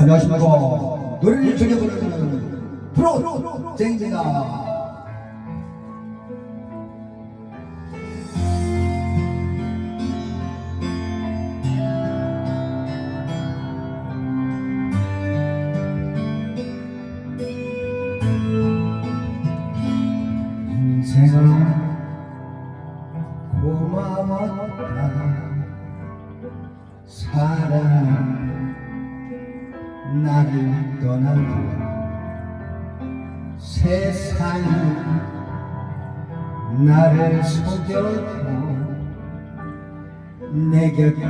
안녕하십니까. 노래를 즐겨 부르는 프로 쟁쟁아. 고마웠다. 사랑 나를 떠나고 세상이 나를 속여도 내 곁에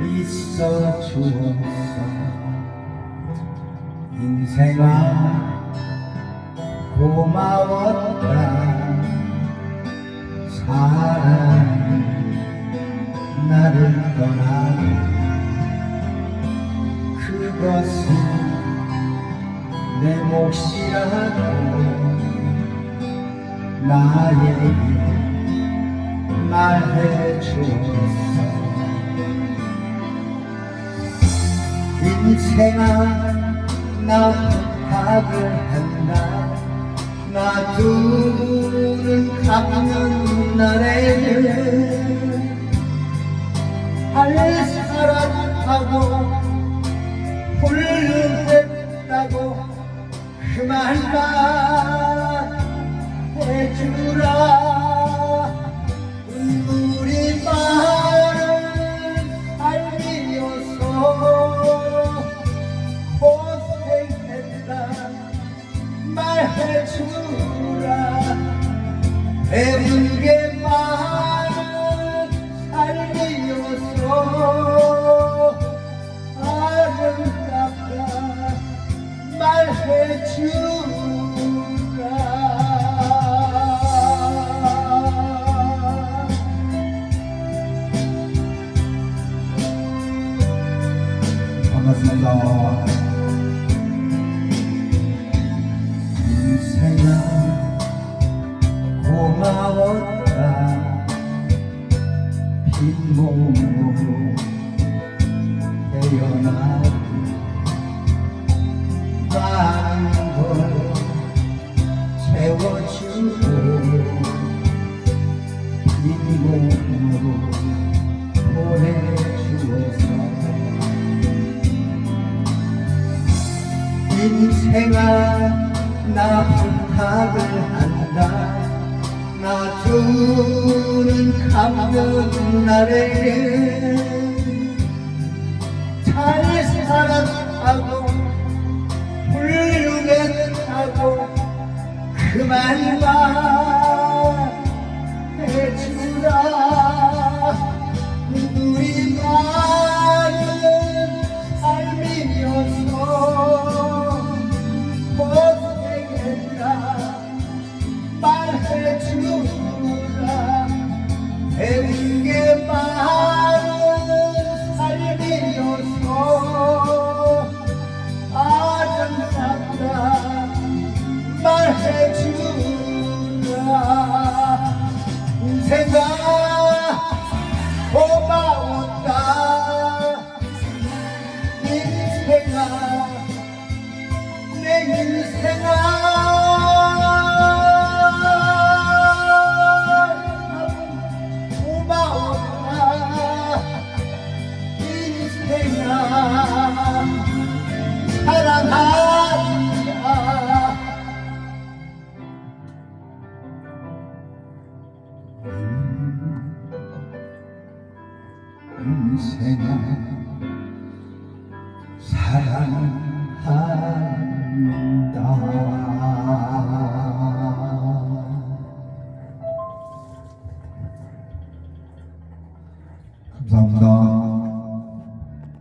있어 주었어. 인생아 고마웠다. 사랑 나를 떠나고 그 것은 내 몫이라도 나에게 말해 주었어. 인생아 나 부탁을 한다. 나 둘은 가는 날에는 할 사랑하고 그 말만 해주라. 눈물이 많은 삶이어서 고생했다. 말해주라. 게 반갑습니다. 인생아 고마웠다 빈몸으로 태어나고 많은 걸 채워주고 빈몸으로 보내주어 인생아 나 부탁을 한다. 나 두는 감는 날에는 잘 살았다고 훌륭했다고 그만만 생아 고마웠다. 인생아 내 인생아 고마웠다. 인생아 사랑한 인생아 사랑한다